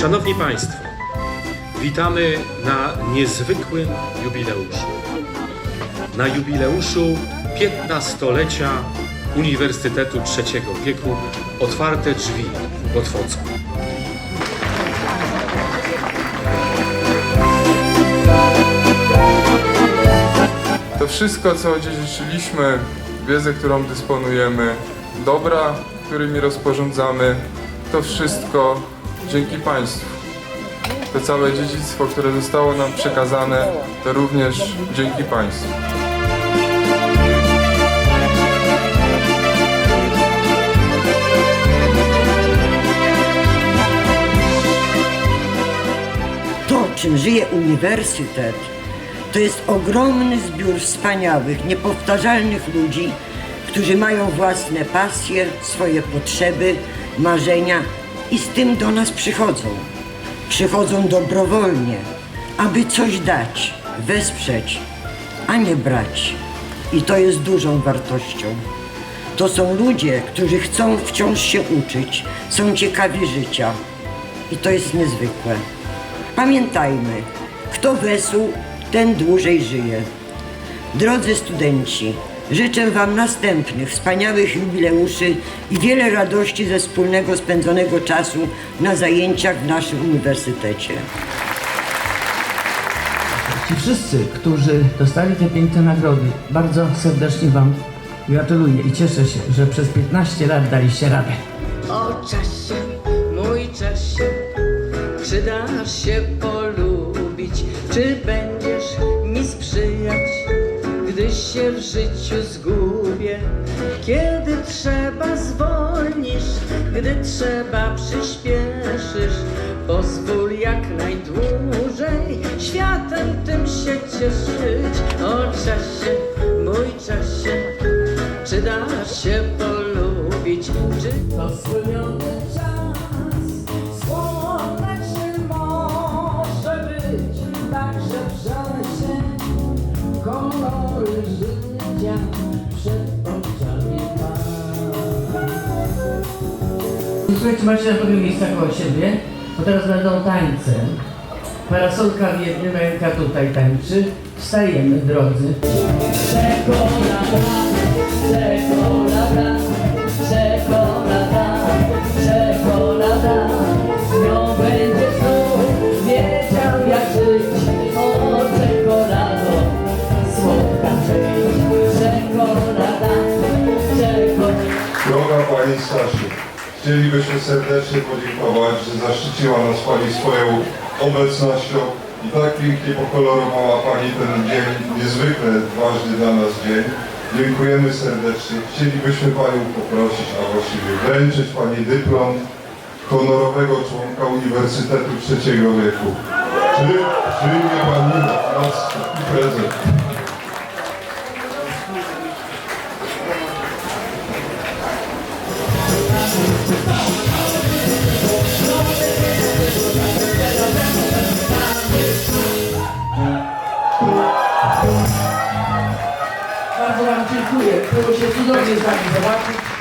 Szanowni Państwo, witamy na niezwykłym jubileuszu. Na jubileuszu 15-lecia Uniwersytetu Trzeciego Wieku Otwarte Drzwi w Otwocku. To wszystko, co odziedziczyliśmy, wiedzę, którą dysponujemy, dobra, którymi rozporządzamy, to wszystko dzięki Państwu. To całe dziedzictwo, które zostało nam przekazane, to również dzięki Państwu. To, czym żyje uniwersytet, to jest ogromny zbiór wspaniałych, niepowtarzalnych ludzi, którzy mają własne pasje, swoje potrzeby, marzenia i z tym do nas przychodzą. Przychodzą dobrowolnie, aby coś dać, wesprzeć, a nie brać. I to jest dużą wartością. To są ludzie, którzy chcą wciąż się uczyć, są ciekawi życia. I to jest niezwykłe. Pamiętajmy, kto wesół, ten dłużej żyje. Drodzy studenci, życzę Wam następnych wspaniałych jubileuszy i wiele radości ze wspólnego spędzonego czasu na zajęciach w naszym uniwersytecie. Ci wszyscy, którzy dostali te piękne nagrody, bardzo serdecznie Wam gratuluję i cieszę się, że przez 15 lat daliście radę. O czasie, mój czasie, czy dasz się polubić, czy będziesz mi sprzyjać, gdy się w życiu zgubię, kiedy trzeba zwolnisz, gdy trzeba przyspieszysz, pozwól jak najdłużej światem tym się cieszyć. O czasie, mój czasie, czy dasz się polubić, czy czas życia przed oczami ma Słuchajcie, macie na pewno miejsca koło siebie, bo teraz będą tańce. Parasolka w jednym, ręka tutaj tańczy. Wstajemy, drodzy. Czekolada, Pani Stasiu, chcielibyśmy serdecznie podziękować, że zaszczyciła nas Pani swoją obecnością i tak pięknie pokolorowała Pani ten dzień, niezwykle ważny dla nas dzień. Dziękujemy serdecznie. Chcielibyśmy Panią poprosić, a właściwie wręczyć Pani dyplom honorowego członka Uniwersytetu Trzeciego Wieku. Czy przyjmie Pani nas prezent? Bardzo Wam dziękuję. Było się cudownie z Wami zobaczyć.